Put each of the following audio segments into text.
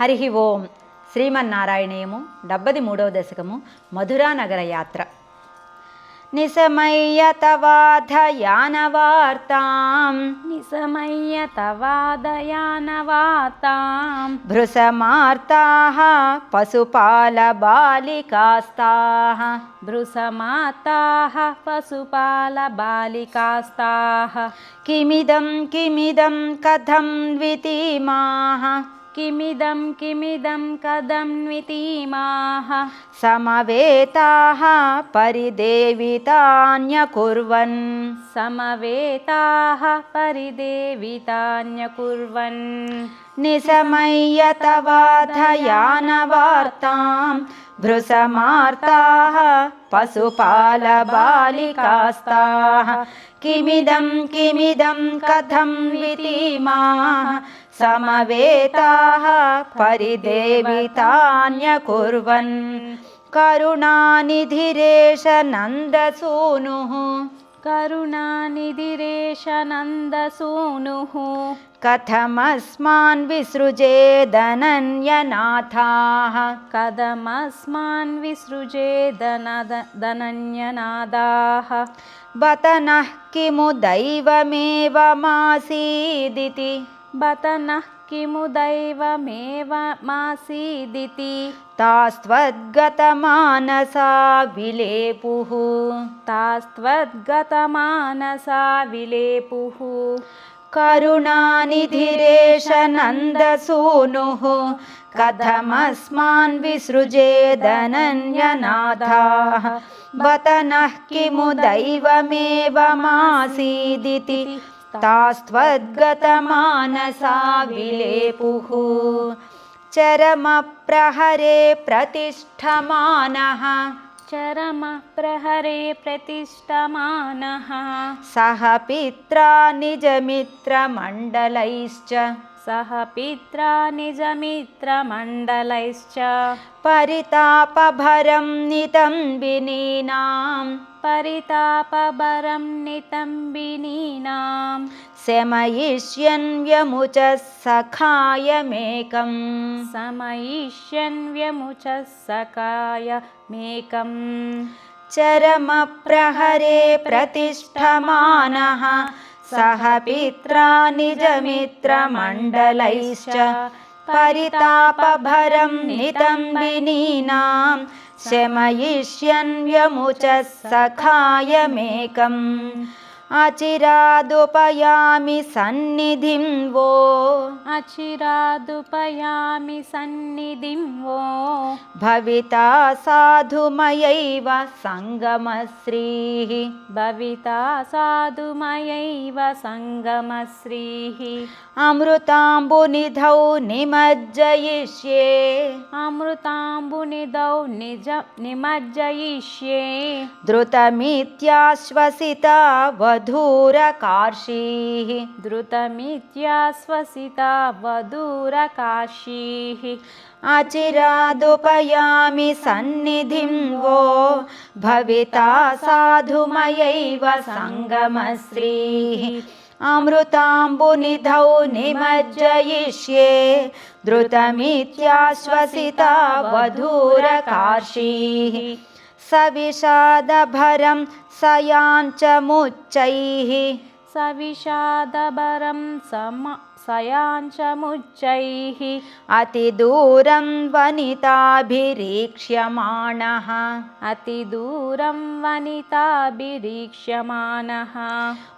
హరి ఓం. శ్రీమన్నారాయణీయము. డెబ్బది మూడవ దశకము మధురానగర యాత్ర. నిశమయ్యతవాధయానవార్తాం నిశమయ్యతవాదయానవార్తాం భృసమార్తాః పశుపాలబాలికాస్తాः భృసమాతాः పశుపాలబాలికాస్తాः కిమిదం కిమిదం కథం ద్వితీమాः किमिदं किमिदं कदन्वितीमाः समवेताः परिदेवितान्यकुर्वन्। समवेताः परिदेवितान्यकुर्वन्। निशमय्य तवाधयानवार्तां भृशमार्ताः पशुपालबालिकास्ताः। किमिदं किमिदं कथं वितीमाः समवेताः परिदेवितान्यकुर्वन्। करुणानिधिरेश नन्दसूनुः। करुणानिधिरेश नन्दसूनुः। कथमस्मान् विसृजेदनन्यनाथाः कथमस्मान् विसृजेदनद दनन्यनादाः बत नः किमु दैवमेवमासीदिति बत नः किमु दैवमेव तास्त्वद्गतमानसा विलेपुः तास्त्वद्गतमानसा विलेपुः करुणानिधिरेश नन्दसूनुः कथमस्मान् विसृजेदनन्यनाथाः बत नः किमु दैवमेवमासीदिति तास्त्वद्गतमानसा विलेपुः चरमप्रहरे प्रतिष्ठमानः। चरमः प्रहरे प्रतिष्ठमानः। सह पित्रा निजमित्रमण्डलैश्च। सः पित्रा निजमित्रमण्डलैश्च। परितापभरं नितम्बिनीनां परितापभरं नितम्बिनीनां शमयिष्यन्व्यमुचः सखायमेकम् समयिष्यन् व्यमुचः सकायमेकम् चरमप्रहरे प्रतिष्ठमानः सह पित्रा निजमित्रमण्डलैश्च परितापभरं नितम्बिनीनां शमयिष्यन्व्यमुचः सखायमेकम् अचिरादुपयामि सन्निधिं वो। अचिरादुपयामि सन्निधिं वो। भविता साधुमयैव सङ्गमश्रीः। भविता साधुमयैव सङ्गमश्रीः। अमृताम्बुनिधौ निमज्जयिष्ये। अमृताम्बुनिधौ निज निमज्जयिष्ये। द्रुतमित्याश्वसिता वधूरकार्षीः द्रुतमित्याश्वसिता वधूरकाशीः। अचिरादुपयामि सन्निधिं वो भविता साधुमयैव सङ्गमश्रीः। अमृताम्बुनिधौ निमज्जयिष्ये द्रुतमित्याश्वसिता वधूरकार्षीः सविषादभरं सयाञ्चमुच्चैः सविषादभरं सम सयाञ्चमुच्चैः अतिदूरं वनिताभिरीक्ष्यमाणः। अतिदूरं वनिताभिरीक्ष्यमाणः।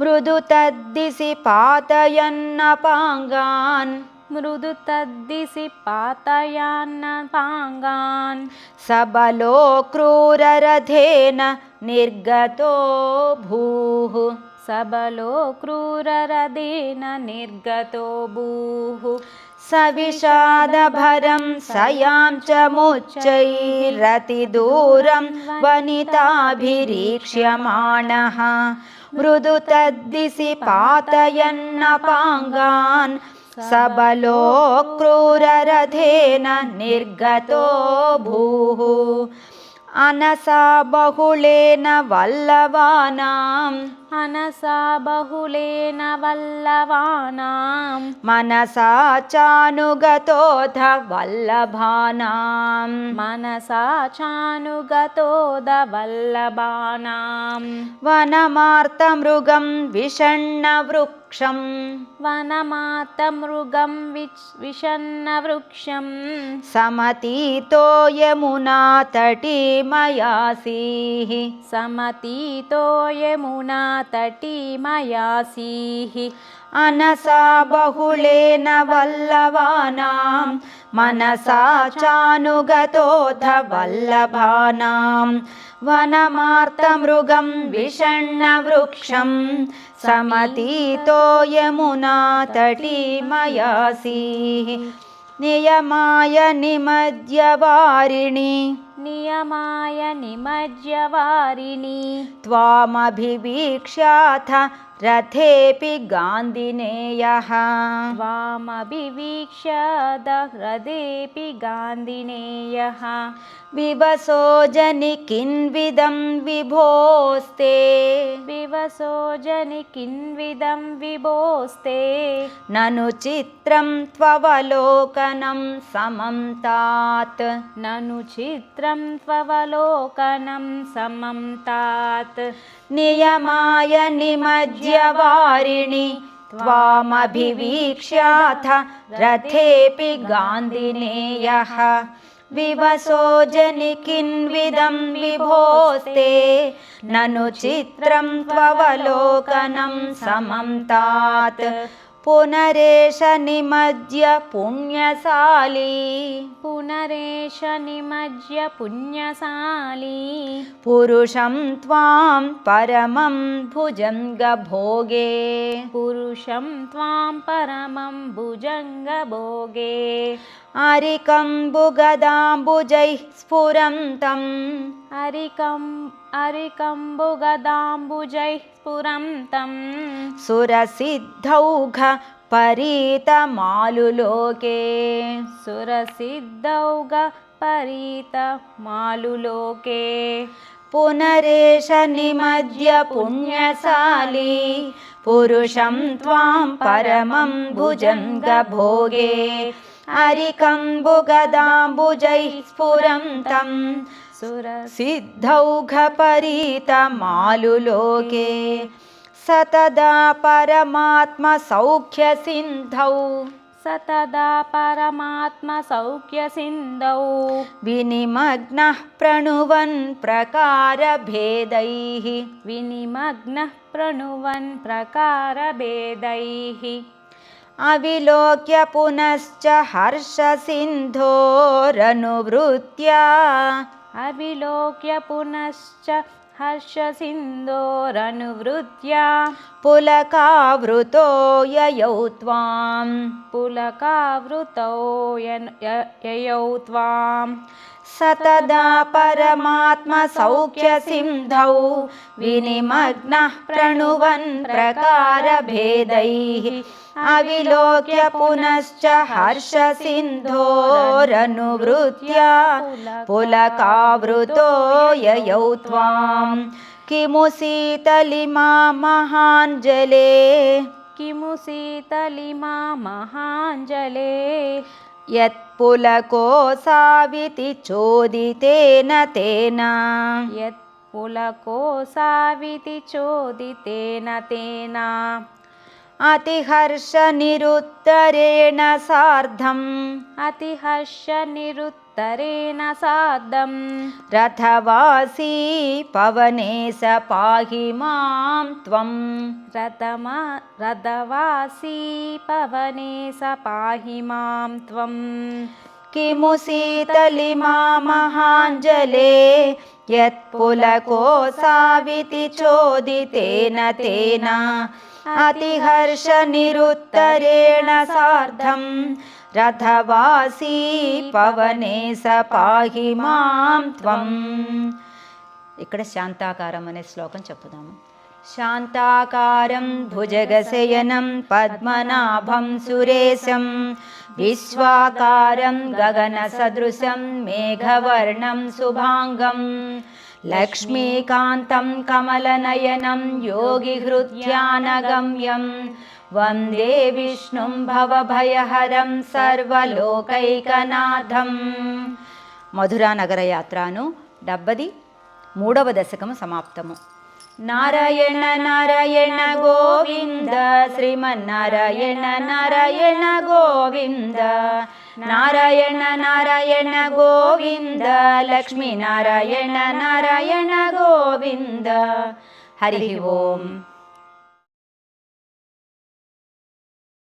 मृदु तद्दिशि पातयन्नपाङ्गान् मृदु तद्दिशि पातयान्नपाङ्गान् सबलो क्रूररथेन निर्गतो भूः। सबलो क्रूररदेन निर्गतो भूः। सविषादभरं सयां च मुच्चैरतिदूरं वनिताभिरीक्ष्यमाणः। मृदु तद्दिशि पातयन्नपाङ्गान् सबलो क्रूररथेन निर्गतो भूः। अनसा बहुलेन वल्लवानां मनसा बहुलेन वल्लभानाम्। मनसा चानुगतोऽध वल्लभानां मनसा चानुगतो वल्लभानां वनमार्तमृगं विषण्णवृक्ष वृक्षं वनमातमृगं विच् विषन्नवृक्षं समतीतो यमुना समतीतो यमुना तटीमयासीः अनसा बहुलेन वल्लभानां मनसा चानुगतोऽथ वल्लभानां। वनमार्तमृगं विषण्णवृक्षं समतीतो यमुना तटीमयासीः नियमाय निमध्यवारिणि नियमाय निमज्य निमज्जवारिणि। त्वामभिवीक्ष्याथ रथेऽपि गान्धिनेयः। त्वामभिवीक्ष्य दह्रदेऽपि गान्धिनेयः। विवसो जनिकिन्विदं विभोस्ते। विवसो जनि किन्विदं विभोस्ते। ननु चित्रं त्ववलोकनं समं तात। ननु चित्रं त्ववलोकनं समं तात नियमाय निमज्यवारिणि त्वामभिवीक्ष्याथ रथेऽपि गान्धिनेयः। विवसो जनिकिन्विदं विभोस्ते ननु चित्रं त्ववलोकनं समं तात। पुनरेष निमज्य पुण्यशाली। पुनरेष निमज्य पुण्यशाली पुरुषं त्वां परमं भुजङ्गभोगे। पुरुषं त्वां परमं भुजङ्गभोगे। अरिकम्बुगदाम्बुजैः स्फुरन्तम् अरिकं अरिकम्बुगदाम्बुजैः स्फुरं तं। सुरसिद्धौघ परीतमालुलोके। सुरसिद्धौग परीत मालुलोके पुनरेष निमज्य पुण्यशाली पुरुषं त्वां परमं भुजङ्गभोगे। अरिकम्बुगदाम्बुजैः स्फुरन्तं सुर सिद्धौघपरीतमालुलोके। सतदा परमात्मसौख्यसिन्धौ सतदा परमात्मसौख्यसिन्धौ विनिमग्नः प्रणुवन् प्रकारभेदैः विनिमग्नः प्रणुवन् प्रकारभेदैः अविलोक्य पुनश्च हर्षसिन्धोरनुवृत्या अविलोक्य पुनश्च हर्षसिन्धोरनुवृत्या पुलकावृतो ययौ त्वाम्। पुलकावृतौ ययौ त्वाम्। सतदा परमात्मसौख्यसिन्धौ विनिमग्नः प्रणुवन् प्रकारभेदैः अविलोक्य पुनश्च हर्षसिन्धोरनुवृत्या पुलकावृतो ययौ त्वां किमु शीतलिमा महाञ्जले? किमु शीतलिमा महाञ्जले? यत्पुलकोऽसाविति चोदितेन तेन। यत् पुलकोऽसाविति चोदितेन तेन अतिहर्षनिरुत्तरेण सार्धम्। अतिहर्षनिरुत्तरेण सार्धं रथवासी पवने स पाहि मां त्वम्। रथमा रथवासी पवने स पाहि मां त्वम्। किमु शीतलिमा महाञ्जले यत्पुलकोऽसाविति चोदितेन तेन अतिहर्षनिरुत्तरेण सार्धं रथवासी పవనే స పాహి మాం త్వం ఇక్కడ శాంతాకారం అనే శ్లోకం చెప్పుదాము శాంతాకారం భుజగశయనం పద్మనాభం సురేశం విశ్వాకారం గగనసదృశం మేఘవర్ణం శుభాంగం లక్ష్మీకాంతం కమలనయనం योगिहृद्यानगम्यं वन्दे विष्णुं भवभयहरं సర్వలోకైకనాథం మధురా నగర యాత్రను డెబ్బది మూడవ దశకము సమాప్తము ನಾರಾಯಣ ನಾರಾಯಣ ಗೋವಿಂದ ಶ್ರೀಮನ್ನಾರಾಯಣ ನಾರಾಯಣ ಗೋವಿಂದ ನಾರಾಯಣ ನಾರಾಯಣ ಗೋವಿಂದ ಲಕ್ಷ್ಮೀನಾರಾಯಣ ನಾರಾಯಣ ಗೋವಿಂದ ಹರಿ ಓಂ.